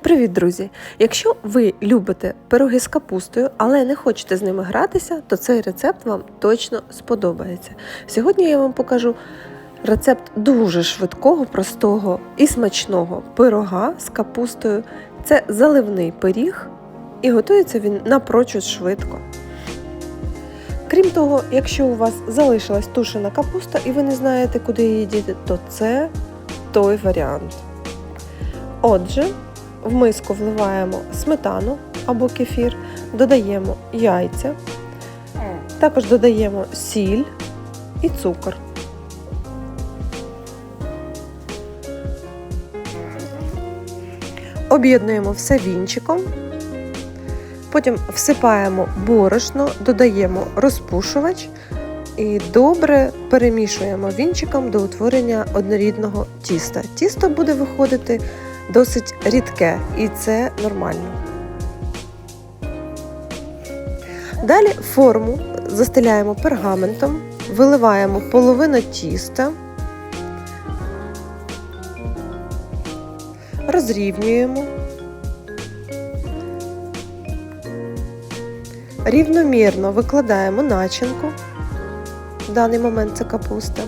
Привіт, друзі! Якщо ви любите пироги з капустою, але не хочете з ними гратися, то цей рецепт вам точно сподобається. Сьогодні я вам покажу рецепт дуже швидкого, простого і смачного пирога з капустою. Це заливний пиріг, і готується він напрочуд швидко. Крім того, якщо у вас залишилась тушена капуста і ви не знаєте, куди її діти, то це той варіант. Отже, в миску вливаємо сметану або кефір, додаємо яйця, також додаємо сіль і цукор. Об'єднуємо все вінчиком, потім всипаємо борошно, додаємо розпушувач і добре перемішуємо вінчиком до утворення однорідного тіста. Тісто буде виходити досить рідке, і це нормально. Далі форму застеляємо пергаментом, виливаємо половину тіста, розрівнюємо, рівномірно викладаємо начинку. В даний момент це капуста.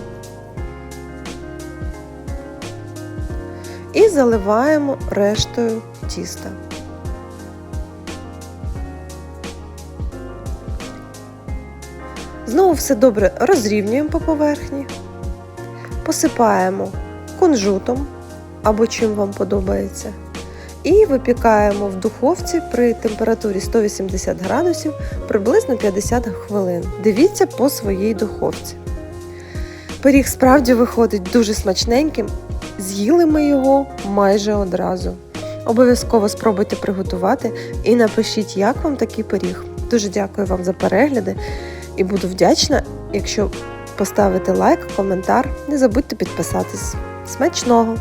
І заливаємо рештою тіста. Знову все добре розрівнюємо по поверхні, посипаємо кунжутом або чим вам подобається. І випікаємо в духовці при температурі 180 градусів приблизно 50 хвилин. Дивіться по своїй духовці. Пиріг справді виходить дуже смачненьким З'їли ми його майже одразу. Обов'язково спробуйте приготувати і напишіть, як вам такий пиріг. Дуже дякую вам за перегляди і буду вдячна, якщо поставите лайк, коментар. Не забудьте підписатись. Смачного!